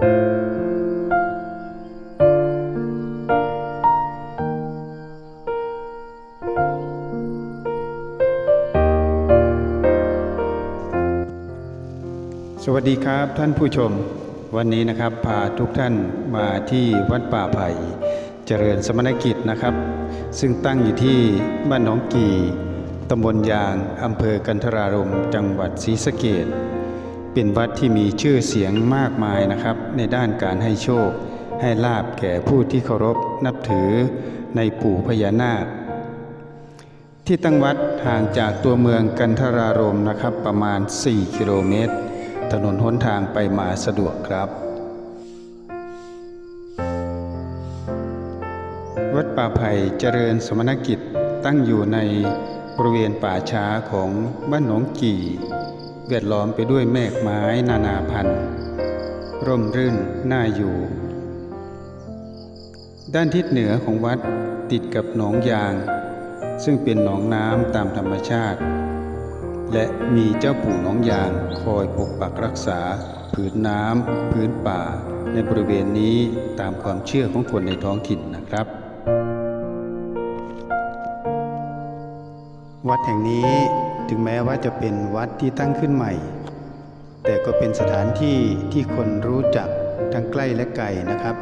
สวัสดีครับท่านผู้ชม วันนี้นะครับพาทุกท่านมาที่วัดป่าไผ่เจริญสมณกิจนะครับ ซึ่งตั้งอยู่ที่บ้านหนองกี่ตำบลยางอำเภอกันทรารมจังหวัดศรีสะเกด เป็นวัดที่มีชื่อเสียงมากมายนะครับ ในด้านการให้โชค ให้ลาบแก่ผู้ที่เคารพนับถือในปู่พญานาค ที่ตั้งวัดห่างจากตัวเมืองกันทรารมนะครับประมาณ 4 กิโลเมตร ถนนหนทางไปมาสะดวกครับวัดป่าไผ่เจริญสมณกิจตั้งอยู่ในบริเวณป่าช้าของบ้านหนองกี่ เวียดล้อมไปด้วยแมกไม้นานาพันธุ์ ร่มรื่นน่าอยู่ ด้านทิศเหนือของวัดติดกับหนองยาง ซึ่งเป็นหนองน้ำตามธรรมชาติ และมีเจ้าปู่หนองยางคอยปกปักรักษาผืนน้ำพื้นป่า ในบริเวณนี้ตามความเชื่อของคนในท้องถิ่นนะครับ วัดแห่งนี้ ถึงแม้ว่าจะเป็นวัดที่ตั้งขึ้นใหม่ แต่ก็เป็นสถานที่ที่คนรู้จักทั้งใกล้และไกลนะครับ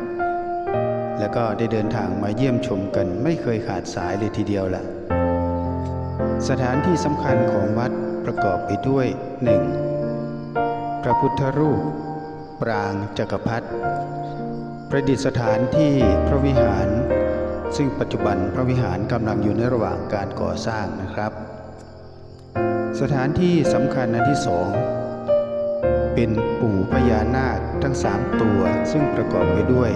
แล้วก็ได้เดินทางมาเยี่ยมชมกัน ไม่เคยขาดสายเลยทีเดียวละสถานที่สำคัญของวัดประกอบไปด้วย 1. พระพุทธรูป ปรางจักรพรรดิประดิษฐานที่พระวิหาร ซึ่งปัจจุบันพระวิหารกำลังอยู่ในระหว่างการก่อสร้างนะครับ สถานที่สำคัญอันที่สองเป็นปู่พญานาคทั้งสามตัวซึ่งประกอบไปด้วย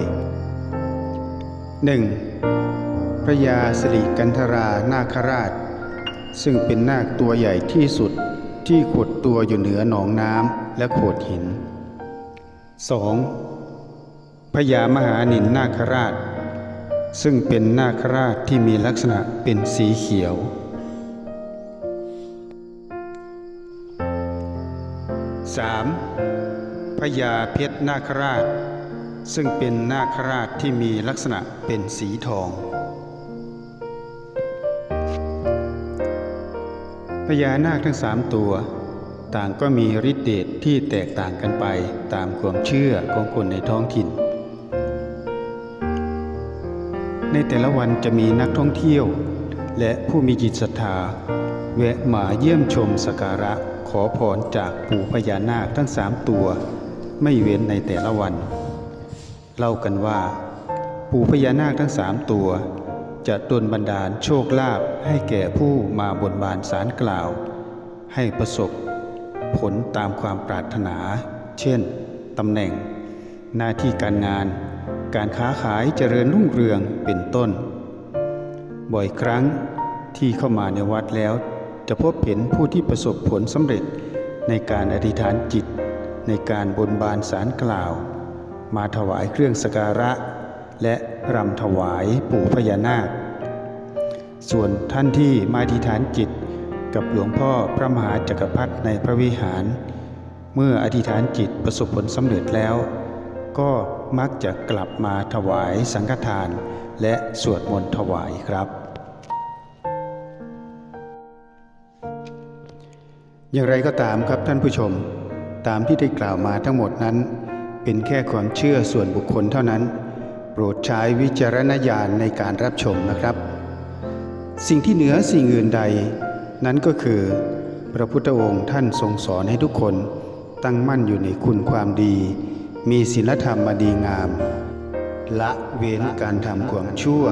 1. พระยาสิริกันธรานาคราช ซึ่งเป็นนาคตัวใหญ่ที่สุดที่ขดตัวอยู่เหนือหนองน้ำและโขดหิน 2. พญามหานินนาคราช ซึ่งเป็นนาคราชที่มีลักษณะเป็นสีเขียว 3. พญาเพชรนาคราช ซึ่งเป็นนาคราชที่มีลักษณะเป็นสีทองพญานาคทั้งสามตัวต่างก็มีฤทธิเดชที่แตกต่างกันไปตามความเชื่อของคนในท้องถิ่น ในแต่ละวันจะมีนักท่องเที่ยว และผู้มีจิตศรัทธาแวะมาเยี่ยมชมสกการะ ขอพรจากปู่พญานาคทั้งสามตัว ไม่เว้นในแต่ละวัน เล่ากันว่า ปู่พญานาคทั้งสามตัว จะดลบันดาลโชคลาภให้แก่ผู้มาบนบานสารกล่าว ให้ประสบผลตามความปรารถนา เช่นตำแหน่ง หน้าที่การงาน การค้าขายเจริญรุ่งเรืองเป็นต้น บ่อยครั้งที่เข้ามาในวัดแล้ว จะพบเห็นผู้ที่ประสบผลสำเร็จในการอธิษฐานจิต ในการบนบานสารกล่าว มาถวายเครื่องสการะ และรำถวายปู่พญานาค ส่วนท่านที่มาอธิษฐานจิต กับหลวงพ่อพระมหาจักรพรรดิในพระวิหาร เมื่ออธิษฐานจิตประสบผลสำเร็จแล้ว ก็มักจะกลับมาถวายสังฆทาน และสวดมนต์ถวายครับ อย่างไรก็ตามครับท่านผู้ชม ตามที่ได้กล่าวมาทั้งหมดนั้น เป็นแค่ความเชื่อส่วนบุคคลเท่านั้น โปรดใช้วิจารณญาณในการรับชมนะครับ สิ่งที่เหนือสิ่งอื่นใด นั้นก็คือ พระพุทธองค์ท่านทรงสอนให้ทุกคนตั้งมั่นอยู่ในคุณความดี มีศีลธรรมมาดีงาม ละเว้นการทำความชั่ว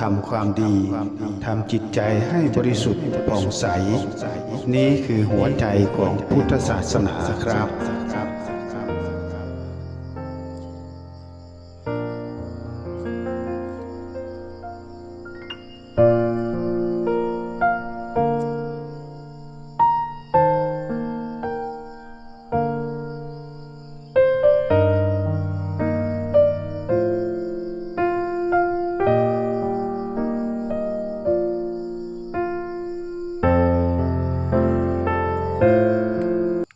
ทำความดี ทำจิตใจให้บริสุทธิ์ผ่องใส นี้คือหัวใจของพุทธศาสนาครับ